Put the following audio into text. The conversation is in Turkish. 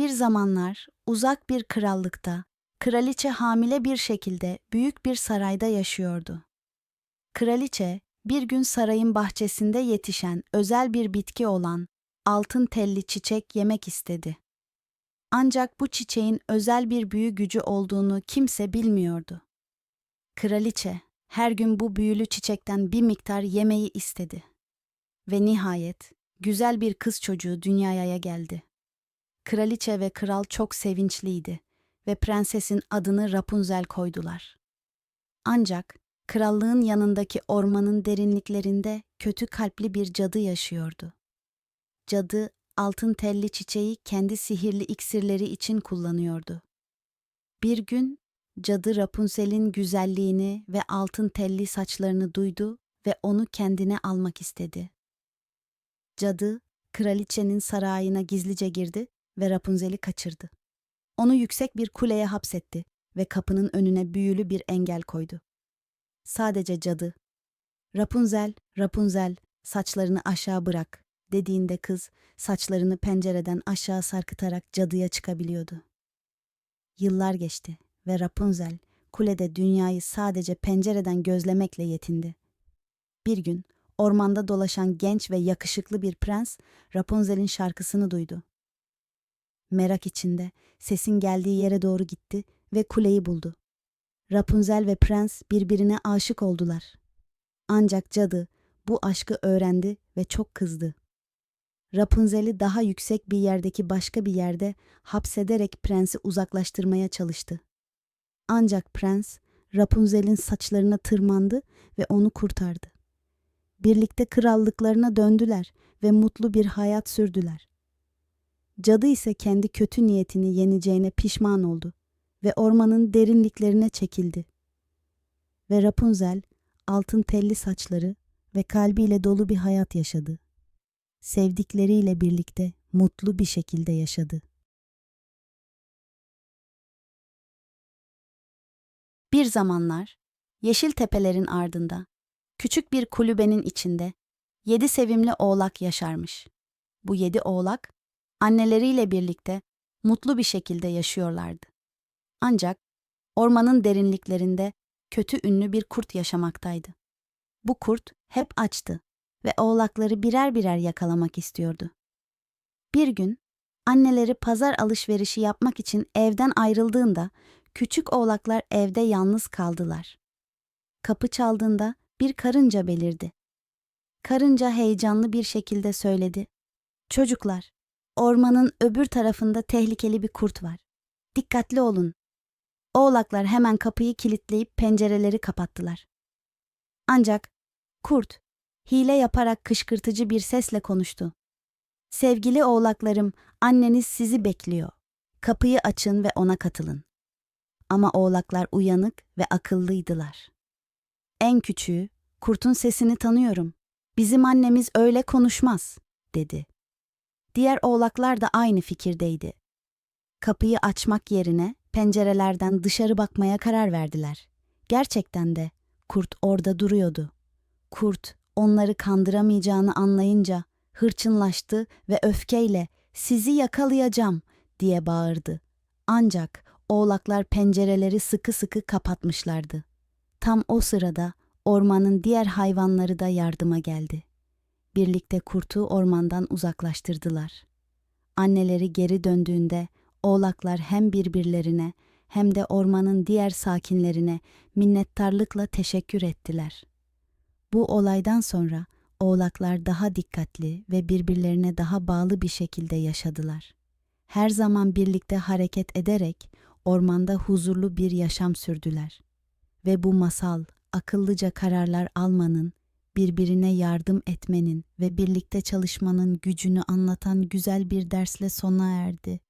Bir zamanlar uzak bir krallıkta kraliçe hamile bir şekilde büyük bir sarayda yaşıyordu. Kraliçe bir gün sarayın bahçesinde yetişen özel bir bitki olan altın telli çiçek yemek istedi. Ancak bu çiçeğin özel bir büyü gücü olduğunu kimse bilmiyordu. Kraliçe her gün bu büyülü çiçekten bir miktar yemeyi istedi. Ve nihayet güzel bir kız çocuğu dünyaya geldi. Kraliçe ve kral çok sevinçliydi ve prensesin adını Rapunzel koydular. Ancak krallığın yanındaki ormanın derinliklerinde kötü kalpli bir cadı yaşıyordu. Cadı altın telli çiçeği kendi sihirli iksirleri için kullanıyordu. Bir gün cadı Rapunzel'in güzelliğini ve altın telli saçlarını duydu ve onu kendine almak istedi. Cadı, kraliçenin sarayına gizlice girdi ve Rapunzel'i kaçırdı. Onu yüksek bir kuleye hapsetti ve kapının önüne büyülü bir engel koydu. Sadece cadı. Rapunzel, Rapunzel, saçlarını aşağı bırak dediğinde kız saçlarını pencereden aşağı sarkıtarak cadıya çıkabiliyordu. Yıllar geçti ve Rapunzel kulede dünyayı sadece pencereden gözlemekle yetindi. Bir gün ormanda dolaşan genç ve yakışıklı bir prens Rapunzel'in şarkısını duydu. Merak içinde sesin geldiği yere doğru gitti ve kuleyi buldu. Rapunzel ve prens birbirine aşık oldular. Ancak cadı bu aşkı öğrendi ve çok kızdı. Rapunzel'i daha yüksek bir yerdeki başka bir yerde hapsederek prensi uzaklaştırmaya çalıştı. Ancak prens Rapunzel'in saçlarına tırmandı ve onu kurtardı. Birlikte krallıklarına döndüler ve mutlu bir hayat sürdüler. Cadı ise kendi kötü niyetini yeneceğine pişman oldu ve ormanın derinliklerine çekildi. Ve Rapunzel altın telli saçları ve kalbiyle dolu bir hayat yaşadı. Sevdikleriyle birlikte mutlu bir şekilde yaşadı. Bir zamanlar yeşil tepelerin ardında küçük bir kulübenin içinde yedi sevimli oğlak yaşarmış. Bu yedi oğlak anneleriyle birlikte mutlu bir şekilde yaşıyorlardı. Ancak ormanın derinliklerinde kötü ünlü bir kurt yaşamaktaydı. Bu kurt hep açtı ve oğlakları birer birer yakalamak istiyordu. Bir gün anneleri pazar alışverişi yapmak için evden ayrıldığında küçük oğlaklar evde yalnız kaldılar. Kapı çaldığında bir karınca belirdi. Karınca heyecanlı bir şekilde söyledi. Çocuklar, ormanın öbür tarafında tehlikeli bir kurt var. Dikkatli olun. Oğlaklar hemen kapıyı kilitleyip pencereleri kapattılar. Ancak kurt hile yaparak kışkırtıcı bir sesle konuştu. Sevgili oğlaklarım, anneniz sizi bekliyor. Kapıyı açın ve ona katılın. Ama oğlaklar uyanık ve akıllıydılar. En küçüğü, kurtun sesini tanıyorum. Bizim annemiz öyle konuşmaz, dedi. Diğer oğlaklar da aynı fikirdeydi. Kapıyı açmak yerine pencerelerden dışarı bakmaya karar verdiler. Gerçekten de kurt orada duruyordu. Kurt onları kandıramayacağını anlayınca hırçınlaştı ve öfkeyle "Sizi yakalayacağım." diye bağırdı. Ancak oğlaklar pencereleri sıkı sıkı kapatmışlardı. Tam o sırada ormanın diğer hayvanları da yardıma geldi. Birlikte kurtu ormandan uzaklaştırdılar. Anneleri geri döndüğünde oğlaklar hem birbirlerine hem de ormanın diğer sakinlerine minnettarlıkla teşekkür ettiler. Bu olaydan sonra oğlaklar daha dikkatli ve birbirlerine daha bağlı bir şekilde yaşadılar. Her zaman birlikte hareket ederek ormanda huzurlu bir yaşam sürdüler. Ve bu masal akıllıca kararlar almanın, birbirine yardım etmenin ve birlikte çalışmanın gücünü anlatan güzel bir dersle sona erdi.